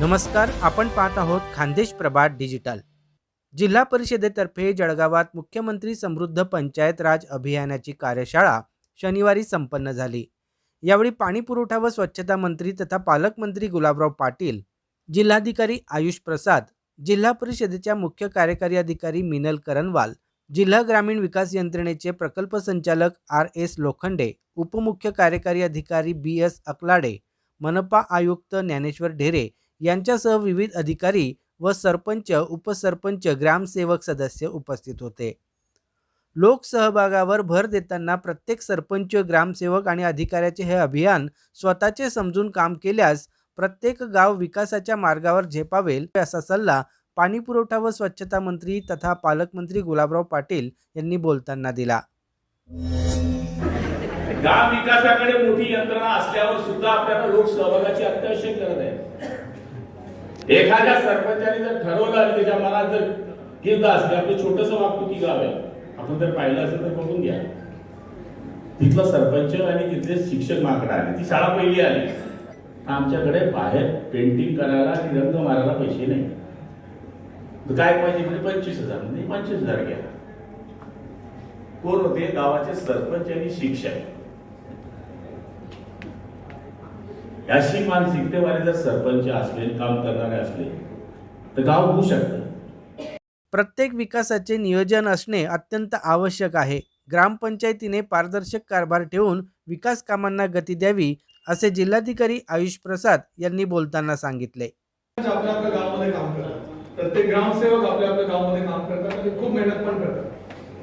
नमस्कार आपण पाहत आहोत खानदेश प्रभात डिजिटल. जिल्हा परिषदेतर्फे जळगावात मुख्यमंत्री समृद्ध पंचायत राज अभियानाची कार्यशाळा शनिवारी संपन्न झाली. यावेळी पाणी पुरवठा व स्वच्छता मंत्री तथा पालकमंत्री गुलाबराव पाटील जिल्हाधिकारी आयुष प्रसाद जिल्हा परिषदेच्या मुख्य कार्यकारी अधिकारी मिनल करनवाल जिल्हा ग्रामीण विकास यंत्रणेचे प्रकल्प संचालक आर एस लोखंडे उपमुख्य कार्यकारी अधिकारी बी एस अकलाडे मनपा आयुक्त ज्ञानेश्वर ढेरे यांच्यासह विविध अधिकारी व सरपंच उपसरपंच ग्रामसेवक सदस्य उपस्थित होते. लोकसहभागावर भर देताना प्रत्येक सरपंच ग्रामसेवक आणि अधिकाऱ्याचे हे अभियान स्वतःचे समजून काम केल्यास प्रत्येक गाव विकासाच्या मार्गावर झेपावेल असा सल्ला पाणी पुरवठा व स्वच्छता मंत्री तथा पालकमंत्री गुलाबराव पाटील यांनी बोलताना दिला. गाव विकासाकडे मोठी यंत्रणा असल्यावर सुद्धा आपल्याला लोकसहभागाची अत्यावश्यक गरज आहे. एखाद्या सरपंचाने जर ठरवलं आणि त्याच्या मनात जर गिद्ध असते आपलं छोटस वागतुकी गाव आहे आपण जर पाहिलं असेल तर बघून घ्या. तिथलं सरपंच आणि तिथले शिक्षक माकडा आले ती शाळा पहिली आली. आमच्याकडे बाहेर पेंटिंग करायला आणि रंग मारायला पैसे नाही. काय पाहिजे म्हणजे पंचवीस हजार. म्हणजे पंचवीस हजार घ्या. कोण होते? गावाचे सरपंच आणि शिक्षक. अशी मानसिकतेवाले जर सरपंच असले काम करणारे असले तर गाव होऊ शकतं. प्रत्येक विकासाचे नियोजन असणे अत्यंत आवश्यक आहे. ग्रामपंचायतीने पारदर्शक कारभार ठेवून विकास कामांना गती द्यावी असे जिल्हाधिकारी आयुष प्रसाद यांनी बोलताना सांगितले. आपल्या आपल्या गावामध्ये काम करतात. प्रत्येक ग्रामसेवक आपल्या आपल्या गावामध्ये काम करतात आणि खूप मेहनत पण करतात.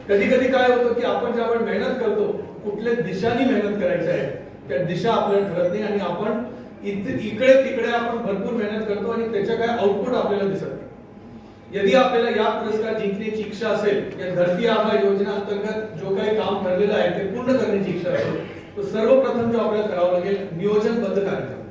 कधी कधी काय होतं की आपण ज्यावेळेस मेहनत करतो कुठल्या दिशानी मेहनत करायची आहे? त्या दिशा आपल्याला ठरत नाही आणि आपण इकडे तिकडे आपण भरपूर मेहनत करतो आणि त्याच्या काय आउटपुट आपल्याला दिसत नाही. यदि आपल्याला या पुरस्कार जिंकण्याची इच्छा असेल या धरती आभा योजना अंतर्गत जो काही काम ठरलेलं आहे ते पूर्ण करण्याची इच्छा असेल तर सर्वप्रथम जो आपल्याला करावं लागेल नियोजनबद्ध कार्यक्रम.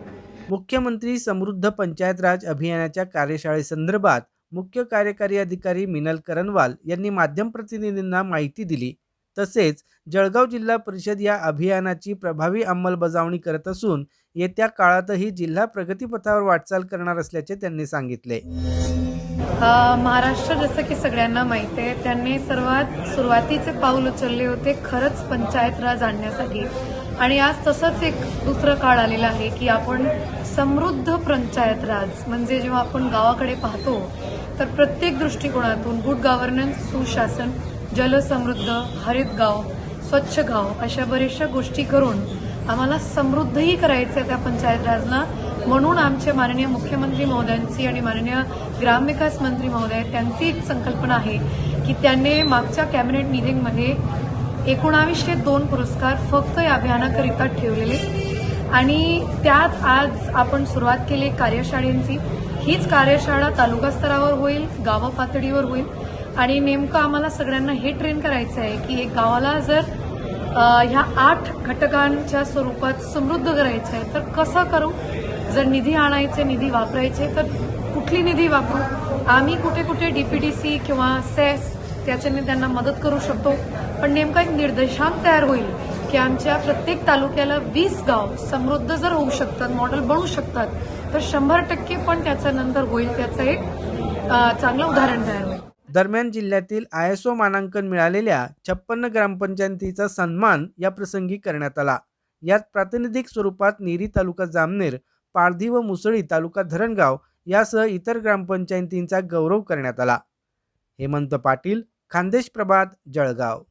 मुख्यमंत्री समृद्ध पंचायत राज अभियानाच्या कार्यशाळेसंदर्भात मुख्य कार्यकारी अधिकारी मिनल करनवाल यांनी माध्यम प्रतिनिधींना माहिती दिली. तसेच जळगाव जिल्हा परिषद या अभियानाची प्रभावी अंमलबजावणी करत असून येत्या काळातही जिल्हा प्रगतीपथावर वाटचाल करणार असल्याचे त्यांनी सांगितले. महाराष्ट्र जसं की सगळ्यांना माहिती आहे त्यांनी सर्वात सुरुवातीचे पाऊल उचलले होते खरंच पंचायत राज आणण्यासाठी. आणि आज तसंच एक दुसरं काळ आलेलं आहे की आपण समृद्ध पंचायत राज म्हणजे जेव्हा आपण गावाकडे पाहतो तर प्रत्येक दृष्टिकोनातून गुड गव्हर्नन्स सुशासन जलसमृद्ध हरित गाव स्वच्छ गाव अशा बऱ्याचशा गोष्टी करून आम्हाला समृद्धही करायचं आहे त्या पंचायत राजला. म्हणून आमचे माननीय मुख्यमंत्री महोदयांची आणि माननीय ग्रामविकास मंत्री महोदय त्यांची एक संकल्पना आहे की त्यांनी मागच्या कॅबिनेट मिटिंगमध्ये एकोणावीसशे दोन पुरस्कार फक्त या अभियानाकरिता ठेवलेले. आणि त्यात आज आपण सुरुवात केली कार्यशाळेंची. हीच कार्यशाळा तालुका स्तरावर होईल गाव पातळीवर होईल. आणि नेमकं आम्हाला सगळ्यांना हे ट्रेन करायचं आहे की एक गावाला जर ह्या आठ घटकांच्या स्वरूपात समृद्ध करायचं आहे तर कसं करू? जर निधी आणायचे निधी वापरायचे तर कुठली निधी वापरू? आम्ही कुठे कुठे डी पी टी सी किंवा सेस त्याच्याने त्यांना मदत करू शकतो. पण नेमका एक निर्देशांक तयार होईल की आमच्या प्रत्येक तालुक्याला वीस गाव समृद्ध जर होऊ शकतात मॉडेल बनू शकतात तर शंभर टक्के पण त्याचा नंतर होईल त्याचं एक चांगलं उदाहरण तयार होईल. दरम्यान जिल्ह्यातील आय एस ओ मानांकन मिळालेल्या छप्पन्न ग्रामपंचायतीचा सन्मान या प्रसंगी करण्यात आला. यात प्रातिनिधिक स्वरूपात नेरी तालुका जामनेर पारधी व मुसळी तालुका धरणगाव यासह इतर ग्रामपंचायतींचा गौरव करण्यात आला. हेमंत पाटील खानदेश प्रभात जळगाव.